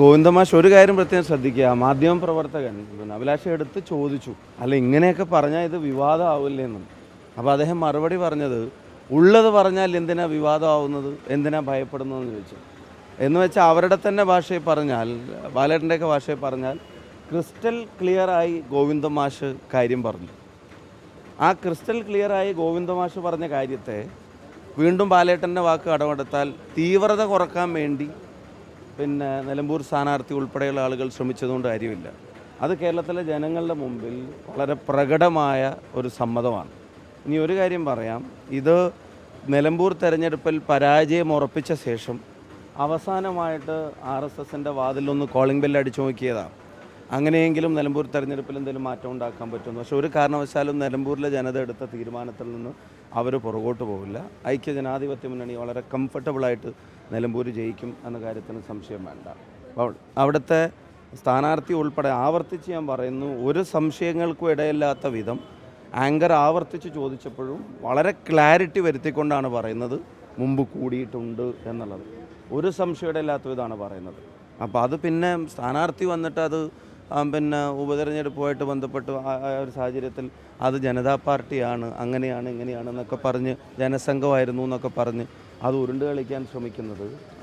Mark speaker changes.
Speaker 1: ഗോവിന്ദമാഷ് ഒരു കാര്യം പ്രത്യേകം ശ്രദ്ധിക്കുക. മാധ്യമ പ്രവർത്തകൻ അഭിലാഷ എടുത്ത് ചോദിച്ചു. അല്ല ഇങ്ങനെയൊക്കെ പറഞ്ഞാൽ ഇത് വിവാദമാവില്ലേ എന്നും. അപ്പോൾ അദ്ദേഹം മറുപടി പറഞ്ഞത് ഉള്ളത് പറഞ്ഞാൽ എന്തിനാ വിവാദമാവുന്നത്? എന്തിനാ ഭയപ്പെടുന്നതെന്ന് ചോദിച്ചു. എന്ന് വെച്ചാൽ അവരുടെ തന്നെ ഭാഷയിൽ പറഞ്ഞാൽ ബാലേട്ടന്റെയൊക്കെ ഭാഷയിൽ പറഞ്ഞാൽ ക്രിസ്റ്റൽ ക്ലിയറായി ഗോവിന്ദമാഷ് കാര്യം പറഞ്ഞു. ആ ക്രിസ്റ്റൽ ക്ലിയറായി ഗോവിന്ദമാഷ് പറഞ്ഞ കാര്യത്തെ വീണ്ടും ബാലേട്ടന്റെ വാക്ക് കടമെടുത്താൽ തീവ്രത കുറയ്ക്കാൻ വേണ്ടി പിന്നെ നിലമ്പൂർ സ്ഥാനാർത്ഥി ഉൾപ്പെടെയുള്ള ആളുകൾ ശ്രമിച്ചതുകൊണ്ട് കാര്യമില്ല അത് കേരളത്തിലെ ജനങ്ങളുടെ മുമ്പിൽ വളരെ പ്രകടമായ ഒരു സമ്മതമാണ്. ഇനി ഒരു കാര്യം പറയാം. ഇത് നിലമ്പൂർ തെരഞ്ഞെടുപ്പിൽ പരാജയം ഉറപ്പിച്ച ശേഷം അവസാനമായിട്ട് ആർ എസ് എസിന്റെ വാതിലൊന്ന് കോളിംഗ് ബെല്ല് അടിച്ചു നോക്കിയതാണ് അങ്ങനെയെങ്കിലും നിലമ്പൂർ തെരഞ്ഞെടുപ്പിൽ എന്തെങ്കിലും മാറ്റം ഉണ്ടാക്കാൻ പറ്റുന്നു പക്ഷേ ഒരു കാരണവശാലും നിലമ്പൂരിലെ ജനത എടുത്ത തീരുമാനത്തിൽ നിന്ന് അവർ പുറകോട്ട് പോകില്ല ഐക്യ ജനാധിപത്യ മുന്നണി വളരെ കംഫർട്ടബിളായിട്ട് നിലമ്പൂർ ജയിക്കും എന്ന കാര്യത്തിന് സംശയം വേണ്ട. അവിടുത്തെ സ്ഥാനാർത്ഥി ഉൾപ്പെടെ ആവർത്തിച്ച് ഞാൻ പറയുന്നു ഒരു സംശയങ്ങൾക്കും ഇടയില്ലാത്ത വിധം ആങ്കർ ആവർത്തിച്ച് ചോദിച്ചപ്പോഴും വളരെ ക്ലാരിറ്റി വരുത്തിക്കൊണ്ടാണ് പറയുന്നത് മുമ്പ് കൂടിയിട്ടുണ്ട് എന്നുള്ളത്. ഒരു സംശയം ഇടയില്ലാത്ത വിധമാണ് പറയുന്നത്. അപ്പോൾ അത് പിന്നെ സ്ഥാനാർത്ഥി വന്നിട്ട് അത് പിന്നെ ഉപതെരഞ്ഞെടുപ്പുമായിട്ട് ബന്ധപ്പെട്ട് ഒരു സാഹചര്യത്തിൽ അത് ജനതാ പാർട്ടിയാണ് അങ്ങനെയാണ് ഇങ്ങനെയാണ് എന്നൊക്കെ പറഞ്ഞ് ജനസംഘമായിരുന്നു എന്നൊക്കെ പറഞ്ഞ് അത് ഉരുണ്ട് കളിക്കാൻ ശ്രമിക്കുന്നത്.